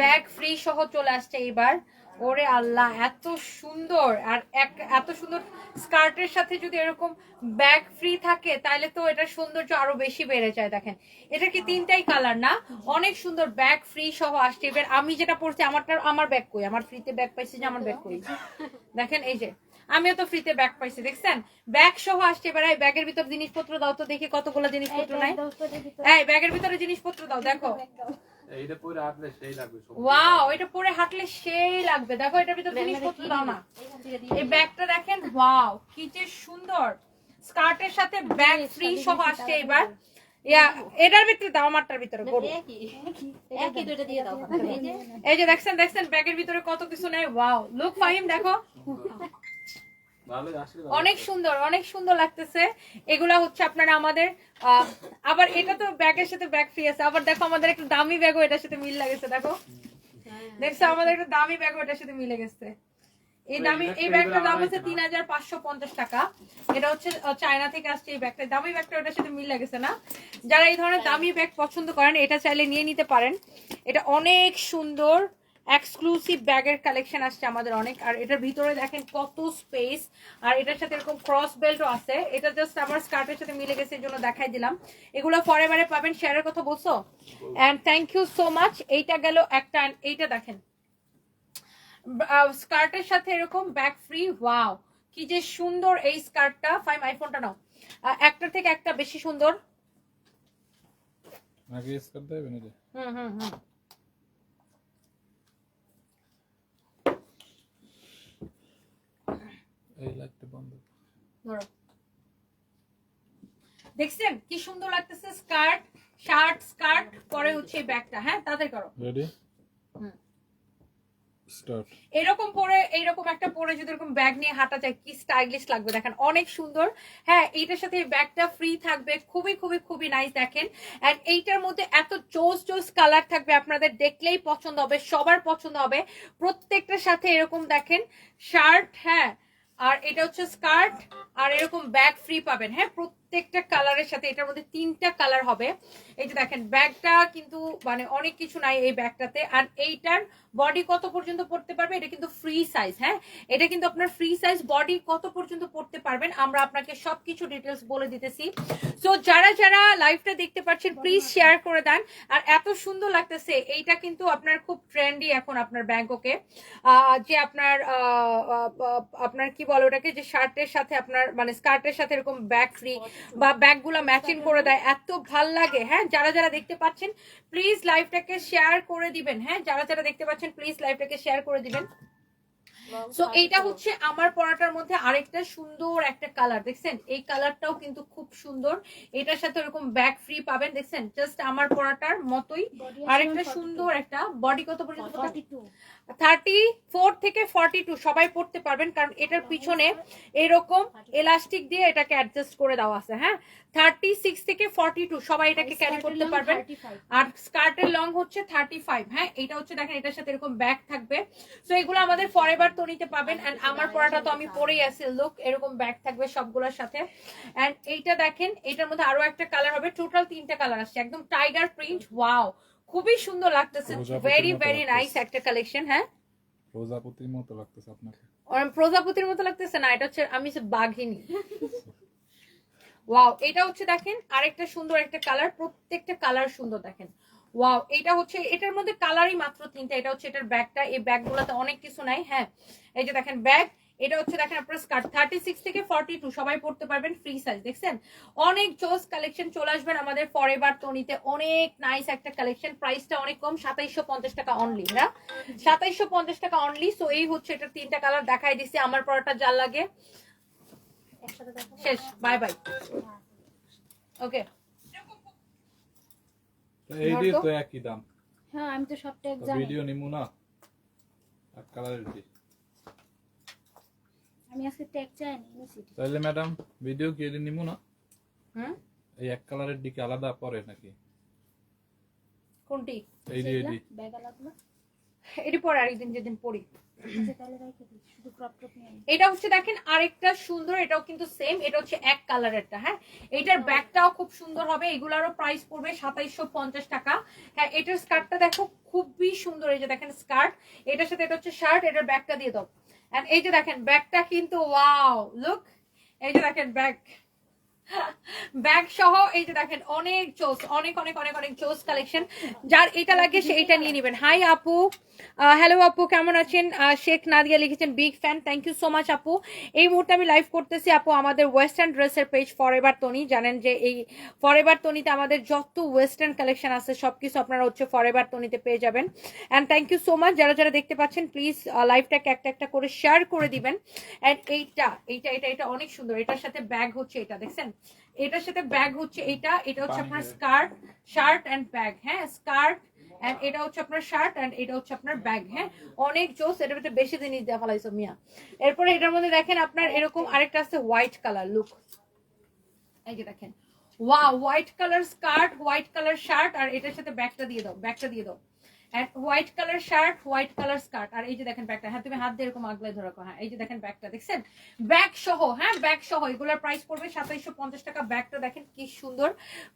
Bag free সহ চলে আসছে এবার। ওরে আল্লাহ এত সুন্দর। আর এক এত সুন্দর স্কার্টের সাথে যদি এরকম ব্যাগ ফ্রি থাকে তাহলে তো এটার সৌন্দর্য আরও বেশি বেড়ে যায় দেখেন। এটা কি তিনটাই কালার না? অনেক সুন্দর ব্যাগ ফ্রি সহ আসছে। এবার আমি যেটা পড়ছি আমারটা আমার ব্যাগ কই? আমার ফ্রিতে ব্যাগ পাইছি যে আমার ব্যাগ কই? দেখেন এই যে আমিও তো ফ্রিতে ব্যাগ পাইছি দেখছেন? ব্যাগ সহ আসছে এবার। এই ব্যাগের ভিতর জিনিসপত্র দাও তো দেখি কতগুলো জিনিসপত্র নাই? এই ব্যাগের ভিতরে জিনিসপত্র দাও দেখো। এইটা পরে আসলে সেই লাগবে ওয়াও এটা পরে হাঁটলে সেই লাগবে। দেখো এটার ভিতরে জিনিসপত্র দাও না। এই ব্যাগটা দেখেন? ওয়াও কি যে সুন্দর। স্কার্টের সাথে ব্যাগ ফ্রি সহ আসছে এবার। এটার ভিতরে দাও আমারটার ভিতরে এই যে দেখছেন দেখছেন ব্যাগের ভিতরে কত কিছু নেই। ওয়াও লুক ফাহিম দেখো। অনেক সুন্দর অনেক সুন্দর লাগতেছে। এগুলা হচ্ছে আপনারা আমাদের আহ, আবার এটা তো ব্যাগের সাথে ব্যাগ ফ্রি আছে। আবার দেখো আমাদের একটা দামি ব্যাগও এটার সাথে মিল লাগেছে দেখো। দেখছ আমাদের একটা দামি ব্যাগও এটার সাথে মিলে গেছে। এই দামি এই ব্যাগটার দাম হচ্ছে তিন হাজার পাঁচশো পঞ্চাশ টাকা। এটা হচ্ছে চায়না থেকে আসছে এই ব্যাগটা দামি ব্যাগটা ওটার সাথে মিল লাগেছে না। যারা এই ধরনের দামি ব্যাগ পছন্দ করেন এটা চাইলে নিয়ে নিতে পারেন। এটা অনেক সুন্দর এক্সক্লুসিভ ব্যাগের কালেকশন আসছে আমাদের অনেক। আর এটার ভিতরে দেখেন কত স্পেস আর এটার সাথে এরকম ক্রস বেল্টও আছে। এটা জাস্ট আমার স্কার্টের সাথে মিলে গেছে জন্য দেখাই দিলাম। এগুলো পরে বারে পাবেন শেয়ারের কথা বলছো? And thank you so much এইটা গেল একটা এইটা দেখেন। স্কার্টের সাথে এরকম ব্যাক ফ্রি ওয়াও কি যে সুন্দর এই স্কার্টটা ফাইম আইফোনটা নাও। আহ, একটার থেকে একটা বেশি সুন্দর। আগে স্কার্ট দেবে হুম হুম হুম। ধরো। দেখছেন? কি সুন্দর লাগতেছে স্কার্ট শার্ট স্কার্ট পরে হচ্ছে ব্যাগটা। হ্যাঁ তাদের করো। রেডি স্টার্ট এরকম পরে এইরকম একটা পরে যদি এরকম ব্যাগ নিয়ে হাঁটা যায় কি স্টাইলিশ লাগবে? দেখেন অনেক সুন্দর। হ্যাঁ এইটার সাথে ব্যাগটা ফ্রি থাকবে। খুবই খুবই খুবই নাইস দেখেন। এন্ড এইটার মধ্যে এত চোস চোস কালার থাকবে আপনাদের। দেখলেই পছন্দ হবে সবার পছন্দ হবে। প্রত্যেকটার সাথে এরকম দেখেন শার্ট হ্যাঁ আর এটা হচ্ছে স্কার্ট আর এরকম ব্যাগ ফ্রি পাবেন। হ্যাঁ প্রত্যেকটা কালারের সাথে এটার মধ্যে তিনটা কালার হবে। এই যে দেখেন, ব্যাগটা কিন্তু মানে অনেক কিছু নাই এই ব্যাগটাতে। আর এইটার বডি কত পর্যন্ত পড়তে পারবে? এটা কিন্তু ফ্রি সাইজ হ্যাঁ? এটা কিন্তু আপনার ফ্রি সাইজ বডি কত পর্যন্ত পড়তে পারবেন? আমরা আপনাকে সবকিছু ডিটেলস বলে দিতেছি। সো যারা যারা লাইভটা দেখতে পাচ্ছেন প্লিজ শেয়ার করে দেন। আর এত সুন্দর লাগতেছে, এইটা কিন্তু আপনার খুব ট্রেন্ডি এখন আপনার ব্যাংককে। যে আপনার আপনার কি বলে ওটাকে? যে শার্টের সাথে আপনার মানে স্কার্টের সাথে এরকম ব্যাগ ফ্রি বা ব্যাগগুলো ম্যাচিং করে দেয়। এত ভালো লাগে হ্যাঁ? যারা যারা দেখতে পাচ্ছেন প্লিজ লাইভটাকে শেয়ার করে দিবেন হ্যাঁ? যারা যারা দেখতে পাচ্ছেন প্লিজ লাইভটাকে শেয়ার করে দিবেন। সো এইটা হচ্ছে আমার পরাটার মধ্যে আরেকটা সুন্দর একটা কালার দেখছেন? এই কালারটাও কিন্তু খুব সুন্দর। এটার সাথে এরকম ব্যাগ ফ্রি পাবেন দেখছেন? জাস্ট আমার পরাটার মতোই। আরেকটা সুন্দর একটা বডি কত পর্যন্ত? থার্টি ফোর থেকে ফর্টি টু সবাই পড়তে পারবেন কারণ এটার পিছনে এরকম এলাস্টিক দিয়ে এটাকে অ্যাডজাস্ট করে দেওয়া আছে হ্যাঁ? থার্টি সিক্স থেকে ফর্টি টু সবাই এটাকে ক্যারি করতে পারবেন। আর স্কার্টের লং হচ্ছে থার্টি ফাইভ হ্যাঁ? এটা হচ্ছে দেখেন এটার সাথে এরকম ব্যাগ থাকবে। তো এগুলো আমাদের ফরেভার তো নিতে পাবেন অ্যান্ড আমার পড়াটা তো আমি পরেই আছি লুক এরকম ব্যাগ থাকবে সবগুলোর সাথে। অ্যান্ড এইটা দেখেন এটার মধ্যে আরও একটা কালার হবে। টোটাল তিনটা কালার আসছে। একদম টাইগার প্রিন্ট ওয়াও খুবই সুন্দর লাগতেছে। ভেরি ভেরি নাইস একটা কালেকশন হ্যাঁ? প্রজাপতির মতো লাগতেছে আপনাকে। প্রজাপতির মতো লাগতেছে না এটা হচ্ছে আমি বাঘিনী। ওয়াও এটা হচ্ছে দেখেন আরেকটা সুন্দর একটা কালার প্রত্যেকটা কালার সুন্দর দেখেন। ওয়াও এটা হচ্ছে, এটার মধ্যে কালারই মাত্র তিনটা, এটা হচ্ছে এটার ব্যাগটা, এই ব্যাগগুলোতে অনেক কিছু নাই হ্যাঁ। এই যে দেখেন ব্যাগ, এটা হচ্ছে দেখেন আপনার স্কার্ট থার্টি সিক্স থেকে ফর্টি টু সবাই পড়তে পারবেন ফ্রি সাইজ দেখছেন? অনেক চোস কালেকশন চলে আসবেন আমাদের ফরেভার তনিতে অনেক নাইস একটা কালেকশন প্রাইসটা অনেক কম, সাতাইশশো পঞ্চাশ টাকা অনলি হ্যাঁ? সাতাইশশো পঞ্চাশ টাকা অনলি সো এই হচ্ছে এটার তিনটা কালার দেখাই দিছি আমার পড়াটা যা লাগে। শেষ বাই বাই ওকে তো এইটাই তো। একই দাম। হ্যাঁ আমি তো সব ট্যাগ জানি। ভিডিও নিমু না? এক কালারের দি আমি আজকে ট্যাগ চাইনি নিছি তাহলে ম্যাডাম ভিডিও কি এটা নিমু না? হুম? এই এক কালারের দিকে আলাদা পরে নাকি? কোনটি? এই যে এই ব্যাগ আলাদা। এটি পরে আরেকদিন যেদিন পরি। আচ্ছা। এটা হচ্ছে দেখেন আরেকটা সুন্দর এটাও কিন্তু সেম এটা হচ্ছে এক কালারেরটা হ্যাঁ? এটার ব্যাগটাও খুব সুন্দর হবে এগুলারও প্রাইস পড়বে সাতাইশশো পঞ্চাশ টাকা। হ্যাঁ এটার স্কার্টটা দেখো খুবই সুন্দর এই যে দেখেন স্কার্ট এটার সাথে এটা হচ্ছে শার্ট এটার ব্যাগটা দিয়ে দাও। এন্ড এই যে দেখেন ব্যাগটা কিন্তু ওয়াও লুক এই যে দেখেন ব্যাগ ব্যাগ সহ এই যে দেখেন, অনেক চোস, অনেক অনেক অনেক অনেক চোস কালেকশন যার এটা লাগে সে এটা নিয়ে নেবেন। হাই আপু। হ্যালো আপু, কেমন আছেন? শেখ নাদিয়া লিখেছেন big fan thank you so much আপু। এই মুহূর্তে আমি লাইভ করতেছি, আপু, আমাদের ওয়েস্টার্ন ড্রেসের পেজ ফরএভার তনি জানেন যে এই ফরএভার তনিতে আমাদের যত ওয়েস্টার্ন কালেকশন আছে, সবকিছু আপনারা হচ্ছে ফরএভার তনিতে পেয়ে যাবেন। And thank you so much যারা যারা দেখতে পাচ্ছেন প্লিজ লাইভটাকে একটা একটা করে শেয়ার করে দিবেন। অ্যান্ড এইটা এইটা এটা এটা অনেক সুন্দর। এটার সাথে ব্যাগ হচ্ছে এটা, দেখছেন? এটার সাথে ব্যাগ হচ্ছে এটা এটা হচ্ছে আপনার স্কার্ট শার্ট অ্যান্ড ব্যাগ হ্যাঁ? স্কার্ট এন্ড এটা হচ্ছে আপনার শার্ট এন্ড এটা হচ্ছে আপনার ব্যাগ হ্যাঁ? অনেক জোস এটার ভিতরে বেশি জিনিস দেওয়া ফেলাইছো মিয়া। এরপরে এটার মধ্যে দেখেন আপনার এরকম আরেকটা আছে হোয়াইট কালার লুক এই যে দেখেন। ওয়া white colour skirt white colour shirt আর এটার সাথে ব্যাগটা দিয়ে দাও ব্যাগটা দিয়ে দাও। And white colour shirt white colour skirt আর এই যে দেখেন ব্যাগটা হ্যাঁ তুমি হাত দিয়ে এরকম আগলে ধরো হ্যাঁ এই যে দেখেন ব্যাগটা, দেখছেন? ব্যাগ সহ হ্যাঁ ব্যাগ সহ, এগুলোর প্রাইস পড়বে সাতাইশশো পঞ্চাশ টাকা। ব্যাগটা দেখেন কি সুন্দর।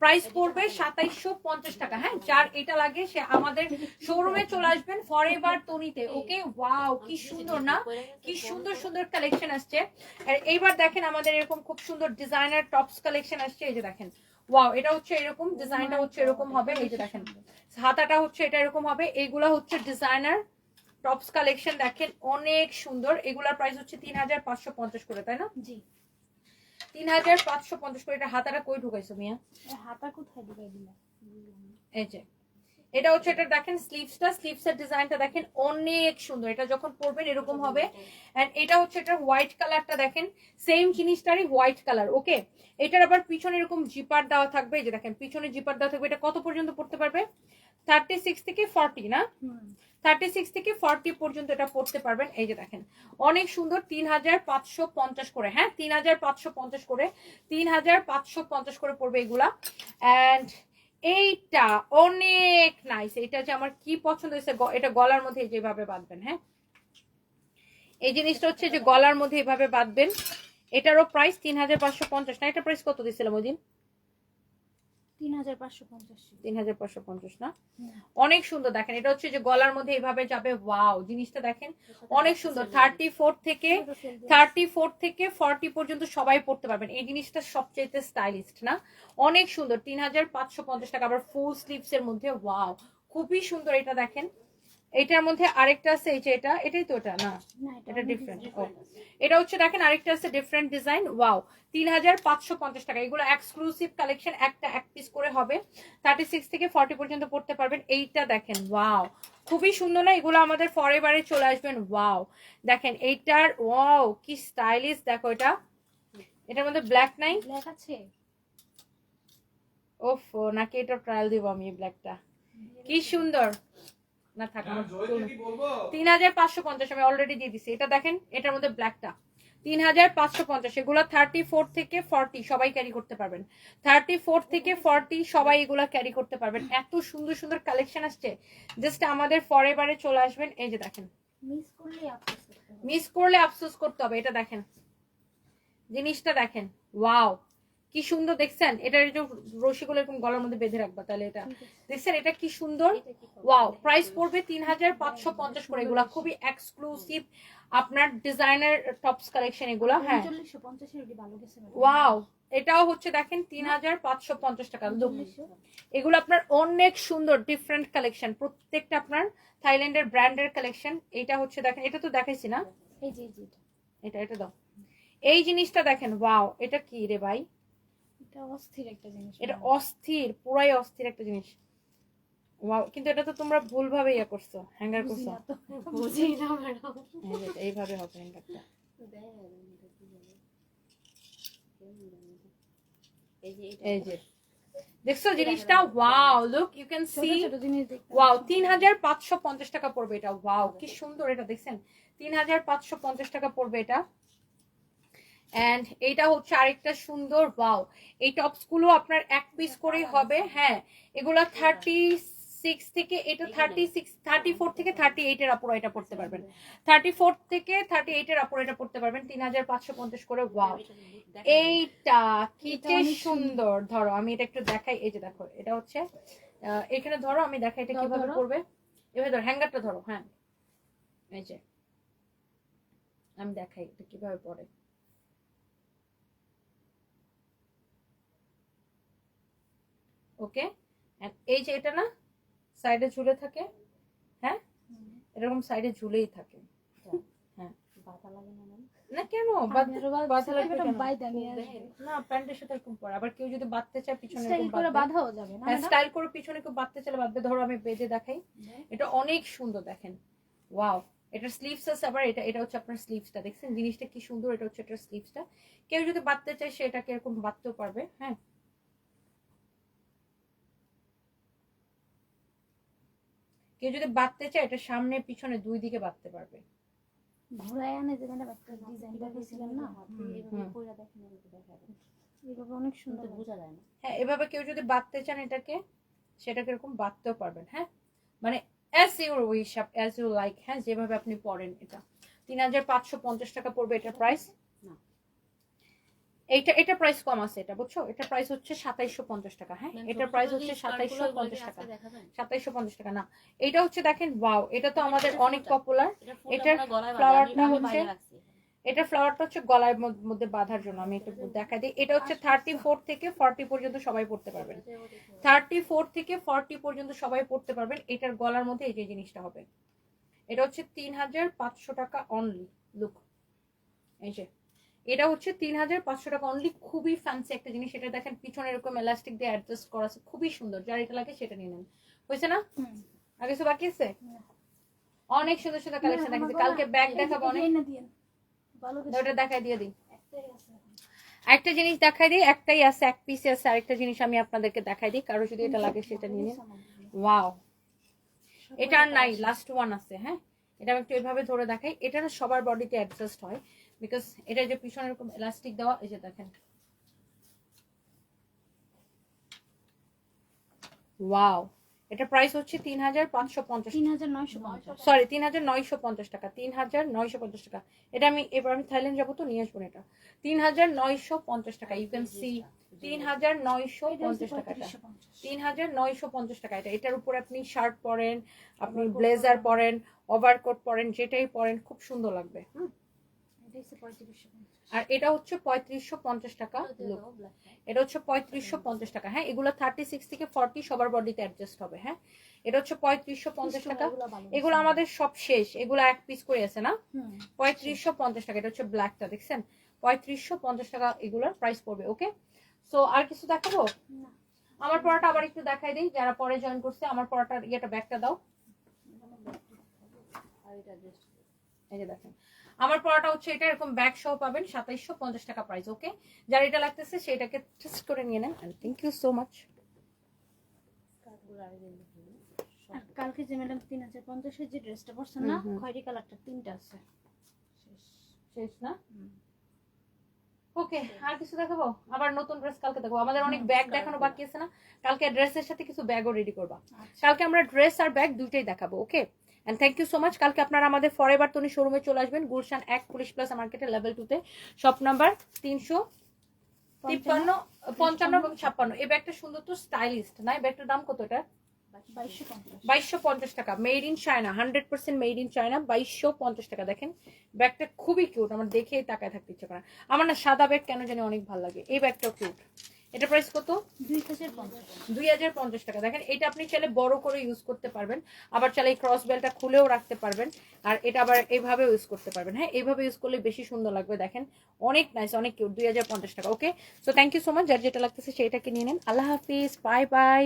প্রাইস পড়বে সাতাইশশো পঞ্চাশ টাকা হ্যাঁ যার এটা লাগে, সে আমাদের শোরুমে চলে আসবেন ফর এভার তনিতে ওকে ওয়াও কি সুন্দর, না? কি সুন্দর সুন্দর কালেকশন আসছে। আর এইবার দেখেন আমাদের এরকম খুব সুন্দর ডিজাইনার টপস কালেকশন আসছে, এই যে দেখেন। ওয়াও এটা হচ্ছে এরকম ডিজাইনটা হচ্ছে এরকম হবে এই যে দেখেন। হাতাটা হচ্ছে এটা এরকম হবে এইগুলা হচ্ছে ডিজাইনার টপস কালেকশন দেখেন অনেক সুন্দর। এগুলার প্রাইস হচ্ছে তিন হাজার পাঁচশো পঞ্চাশ করে তাই না? জি। তিন হাজার পাঁচশো পঞ্চাশ করে এটা হাতাটা কই ঢুকাইছো মিয়া? হাতা কোথায় ঢুকাই দিলা? এই যে। এটা হচ্ছে এটা দেখেন স্লিভসটা স্লিভসের ডিজাইনটা দেখেন অনেক সুন্দর। এটা যখন পরবেন এরকম হবে। এন্ড এটা হচ্ছে এটা হোয়াইট কালারটা দেখেন। সেম জিনিসটারই হোয়াইট কালার ওকে এটার আবার পিছনে এরকম জিপার দেওয়া থাকবে। যে দেখেন, পিছনে জিপার দেওয়া থাকবে। এটা কত পর্যন্ত পড়তে পারবে? থার্টি সিক্স থেকে ফর্টি না? থার্টি সিক্স থেকে ফর্টি পর্যন্ত এটা পড়তে পারবেন। এই যে দেখেন, অনেক সুন্দর। তিন হাজার পাঁচশো পঞ্চাশ করে হ্যাঁ? তিন হাজার পাঁচশো পঞ্চাশ করে। তিন হাজার পাঁচশো পঞ্চাশ করে পড়বে এগুলা। অ্যান্ড এইটা অনেক নাইস এটা যে আমার কি পছন্দ হয়েছে এটা গলার মধ্যে যেভাবে বাঁধবেন হ্যাঁ? এই জিনিসটা হচ্ছে যে গলার মধ্যে এইভাবে বাঁধবেন, এটারও প্রাইস তিন হাজার পাঁচশো পঞ্চাশ। না, এটা প্রাইস কত দিয়েছিলাম ওই দিন তিন হাজার পাঁচশো পঞ্চাশ তিন হাজার পাঁচশো পঞ্চাশ না। অনেক সুন্দর। দেখেন এটা হচ্ছে যে গলার মধ্যে এভাবে যাবে ওয়াও জিনিসটা দেখেন অনেক সুন্দর। থার্টি ফোর থেকে থার্টি ফোর থেকে ফর্টি পর্যন্ত সবাই পড়তে পারবেন। এই জিনিসটা সবচেয়ে স্টাইলিস্ট না? অনেক সুন্দর তিন হাজার পাঁচশো পঞ্চাশ টাকা আবার ফুল স্লিভস এর মধ্যে ওয়াও খুবই সুন্দর। এটা দেখেন এটার মধ্যে আরেকটা আছে এই যে এটা এটাই তো এটা? না এটা ডিফারেন্ট ও এটা হচ্ছে দেখেন আরেকটা আছে ডিফারেন্ট ডিজাইন ওয়াও তিন হাজার পাঁচশো পঞ্চাশ টাকা। এগুলো এক্সক্লুসিভ কালেকশন একটা এক পিস করে হবে। থার্টি সিক্স থেকে ফর্টি পর্যন্ত পড়তে পারবেন। এইটা দেখেন ওয়াও খুবই সুন্দর না? এগুলো আমাদের ফরেভারে চলে আসবেন ওয়াও দেখেন এইটার ওয়াও কি স্টাইলিশ দেখো এটা। এটার মধ্যে ব্ল্যাক নাই ব্ল্যাক আছে? ওফ নাকি এটা ট্রায়াল দিব আমি ব্ল্যাকটা কি সুন্দর। না থাক তিন হাজার পাঁচশো পঞ্চাশ আমি অলরেডি দিয়ে দিছি। এটা দেখেন এটার মধ্যে ব্ল্যাকটা তিন হাজার পাঁচশো পঞ্চাশ এগুলো থার্টি ফোর থেকে ফর্টি সবাই ক্যারি করতে পারবেন। থার্টি ফোর থেকে ফর্টি সবাই এগুলো ক্যারি করতে পারবেন। এত সুন্দর সুন্দর কালেকশন আসছে। জাস্ট আমাদের ফরেভারে চলে আসবেন। এই যে দেখেন। মিস করলে আফসোস করতে হবে। মিস করলে আফসোস করতে হবে। এটা দেখেন। জিনিসটা দেখেন। ওয়াও কি সুন্দর দেখছেন? এটা এই যে রশিগুলো এরকম গলার মধ্যে বেঁধে রাখবা তাহলে এটা। দেখছেন এটা কি সুন্দর? এটা? ওয়াও প্রাইস পড়বে তিন হাজার পাঁচশো পঞ্চাশ করে এগুলা। খুবই এক্সক্লুসিভ আপনার ডিজাইনার টপস কালেকশন এগুলা হ্যাঁ। ওয়াও এটাও হচ্ছে দেখেন তিন হাজার পাঁচশো পঞ্চাশ টাকা। এগুলো আপনার অনেক সুন্দর ডিফারেন্ট কালেকশন প্রত্যেকটা আপনার থাইল্যান্ডের ব্র্যান্ডের কালেকশন এটা হচ্ছে দেখেন এটা তো দেখাইছি না? এটা। এটা এটা দাও। এই জিনিসটা দেখেন ওয়াও এটা কি রে ভাই? এটা অস্থির একটা জিনিস এটা অস্থির পুরাই অস্থির একটা জিনিস। ওয়াও কিন্তু এটা তো তোমরা ভুলভাবে ইয়ে করছ হ্যাঙ্গার করছ। বুঝি না ম্যাডাম। এইভাবে হবে হ্যাঙ্গারটা এই যে দেখছ জিনিসটা? ওয়াও লুক ইউ ক্যান ছোট সি ওয়াও তিন হাজার পাঁচশো পঞ্চাশ টাকা পড়বে এটা। ওয়াও কি সুন্দর এটা দেখছেন? তিন হাজার পাঁচশো পঞ্চাশ টাকা পড়বে এটা। এন্ড এইটা হচ্ছে আরেকটা সুন্দর ওয়াও এই টপসগুলো আপনার এক পিস করেই হবে হ্যাঁ। এগুলা থার্টি সিক্স থেকে এটা থার্টি সিক্স থার্টি ফোর থেকে থার্টি এইটের আপুরা এটা পড়তে পারবেন। থার্টি ফোর থেকে থার্টি এইটের আপুরা এটা পড়তে পারবেন তিন হাজার পাঁচশো পঞ্চাশ করে ওয়াও এইটা কি এটা সুন্দর ধরো আমি এটা একটু দেখাই এই যে দেখো এটা হচ্ছে এখানে ধরো আমি দেখাই এটা কীভাবে। করবে এভাবে ধরো হ্যাঙ্গারটা ধরো হ্যাঁ। এই যে আমি দেখাই এটা কীভাবে পড়ে। ওকে? এই যে এটা না সাইডে ঝুলে থাকে হ্যাঁ? এরকম সাইডে ঝুলেই থাকে। বাধা না কেন? আমি বাদ- আরও বাদ- বাধা লাগবে এটা কেন? বাইদা নিয়ে আসব। না প্যান্টের সাথে এরকম পরে। আবার কেউ যদি বাঁধতে চায় পিছনে স্টাইল করে বাঁধবে। যাবে না হ্যাঁ স্টাইল করে পিছনে কেউ বাঁধতে চাইলে বাঁধবে। ধরো আমি বেজে দেখাই। এটা অনেক সুন্দর দেখেন। ওয়াও এটা স্লিভস আছে আবার এটা এটা হচ্ছে আপনার স্লিভসটা দেখছেন? জিনিসটা কি সুন্দর এটা হচ্ছে এটার স্লিভসটা কেউ যদি বাঁধতে চায় সে এটাকে এরকম বাঁধতেও পারবে। হ্যাঁ? কেউ যদি বাঁধতে চায় এটা সামনে পিছনে দুই দিকে বাঁধতে পারবে। ঘুরায় আনে যে ম্যাডাম একটা ডিজাইন দেখিয়েছিলেন না? এভাবে অনেক সুন্দর বোঝা যায় না। হ্যাঁ এভাবে কেউ যদি বাঁধতে চান এটাকে সেটাকে এরকম বাঁধতেও পারবেন হ্যাঁ? মানে as your wish as you like হ্যাঁ যেভাবে আপনি পড়েন এটা। তিন হাজার পাঁচশো পঞ্চাশ টাকা পড়বে এটার প্রাইস এইটা এটা প্রাইস কম আছে এটা বুঝছ? এটা প্রাইস হচ্ছে সাতাইশশো পঞ্চাশ টাকা হ্যাঁ? এটা প্রাইস হচ্ছে সাতাইশশো পঞ্চাশ টাকা। সাতাইশশো পঞ্চাশ টাকা না। এটা হচ্ছে দেখেন ওয়াও এটা তো আমাদের অনেক পপুলার এটার ফ্লাওয়ারটা হচ্ছে এটা ফ্লাওয়ারটা হচ্ছে গলার মধ্যে বাঁধার জন্য আমি একটু দেখা দিই। এটা হচ্ছে থার্টি ফোর থেকে ফর্টি পর্যন্ত সবাই পড়তে পারবেন। থার্টি ফোর থেকে ফর্টি পর্যন্ত সবাই পড়তে পারবেন। এটার গলার মধ্যে এই যে জিনিসটা হবে। এটা হচ্ছে তিন হাজার পাঁচশো টাকা অনলি লুক এই যে এটা হচ্ছে তিন হাজার পাঁচশো টাকা অনলি খুবই ফ্যান্সি একটা জিনিস। এটা দেখেন পিছনে এরকম এলাস্টিক দিয়ে অ্যাডজাস্ট করা আছে। খুবই সুন্দর। যার এটা লাগে সেটা নিয়ে নেন। হয়েছে না? আর কিছু বাকি আছে? অনেক সুন্দর সুন্দর কালেকশন দেখাচ্ছে কালকে ব্যাগ দেখাবো অনেক। ভালো ওটা দেখাই দিয়ে দিই। একটা জিনিস দেখাই দিই। একটাই আছে এক পিসে আছে। আরেকটা জিনিস আমি আপনাদেরকে দেখাই দিই। কারও যদি এটা লাগে সেটা নিয়ে নিন। ওয়াও এটা আর নাই লাস্ট ওয়ান আছে হ্যাঁ? এটা আমি একটু এভাবে ধরে দেখাই। এটা না সবার বডিতে অ্যাডজাস্ট হয়। বিকজ এটা যে পিছনে এরকম এলাস্টিক দেওয়া এই যে দেখেন। ওয়াও এটা প্রাইস হচ্ছে তিন হাজার পাঁচশো পঞ্চাশ সরি তিন হাজার নয়শো পঞ্চাশ টাকা। তিন হাজার নয়শো পঞ্চাশ টাকা এটা আমি এবার আমি থাইল্যান্ড যাব তো নিয়ে আসব এটা। তিন হাজার নয়শো পঞ্চাশ টাকা ইউ ক্যান সি তিন হাজার নয়শো পঞ্চাশ টাকা তিন হাজার নয়শো পঞ্চাশ। টাকা এটা। এটার উপর আপনি শার্ট পরেন আপনি ব্লেজার পরেন। ওভারকোট পরেন যেটাই পরেন খুব সুন্দর লাগবে। হুম। আর এটা হচ্ছে পঁয়ত্রিশশো পঞ্চাশ টাকা এটা হচ্ছে পঁয়ত্রিশশো পঞ্চাশ টাকা। হ্যাঁ এগুলো থার্টি সিক্স থেকে ফর্টি সবার বডিতে অ্যাডজাস্ট হবে হ্যাঁ? এটা হচ্ছে পঁয়ত্রিশশো পঞ্চাশ টাকা। এগুলো আমাদের সব শেষ। এগুলো এক পিস করে আছে না? পঁয়ত্রিশশো পঞ্চাশ টাকা। এটা হচ্ছে ব্ল্যাকটা দেখছেন? পঁয়ত্রিশশো পঞ্চাশ টাকা এগুলোর প্রাইস পড়বে ওকে সো আর কিছু দেখাবো। আমার পড়াটা আবার একটু দেখাই দিই। যারা পরে জয়েন করছে আমার পড়াটার ইয়েটা ব্যাগটা দাও। এই যে দেখেন। আমার পড়াটা হচ্ছে এটা এরকম ব্যাগ সহ পাবেন সাতাইশশো পঞ্চাশ টাকা প্রাইস ওকে যার এটা লাগতেছে সেটাকে টেস্ট করে নিয়ে নেন থ্যাংক ইউ সো মাচ আর কালকে যে ম্যাডাম তিন হাজার পঞ্চাশের যে ড্রেসটা পরছেন না। খয়েরি কালারটা তিনটা আছে। শেষ না? ওকে আর কিছু দেখাবো? আবার নতুন ড্রেস কালকে দেখাবো। আমাদের অনেক ব্যাগ দেখানো বাকি আছে না? কালকে ড্রেসের সাথে কিছু ব্যাগও রেডি করবা। আচ্ছা। কালকে আমরা ড্রেস আর ব্যাগ দুইটাই দেখাবো okay and thank you so much কালকে আপনারা আমাদের ফর ফরেভার তনি শোরুমে চলে আসবেন। গুলশান এক পুলিশ প্লাস মার্কেটের লেভেল টুতে শপ নাম্বার তিনশো তিপ্পান্ন, পঞ্চান্ন এবং ছাপ্পান্ন। এই ব্যাগটা সুন্দর তো স্টাইলিস্ট না? এই ব্যাগটার দাম কত এটা বাইশশো পঞ্চাশ টাকা। Made in China hundred percent made in China বাইশশো পঞ্চাশ টাকা। দেখেন, ব্যাগটা খুবই কিউট আমার দেখেই তাকায় থাকতে ইচ্ছে করে আমার না সাদা ব্যাগ কেন জানি অনেক ভালো লাগে। এই ব্যাগটাও কিউট এটা প্রাইস কত? দুই হাজার পঞ্চাশ। টাকা। দেখেন এটা আপনি চাইলে বড় করে ইউজ করতে পারবেন। আবার চাইলে এই ক্রস বেলটা খুলেও রাখতে পারবেন। আর এটা আবার এইভাবে ইউজ করতে পারবেন। হ্যাঁ এইভাবে ইউজ করলে বেশি সুন্দর লাগবে। দেখেন অনেক নাইস অনেক কিউট দুই হাজার পঞ্চাশ টাকা okay so thank you so much যার যেটা লাগতেছে সেইটাকে নিয়ে নেন। আল্লাহ হাফিজ। Bye bye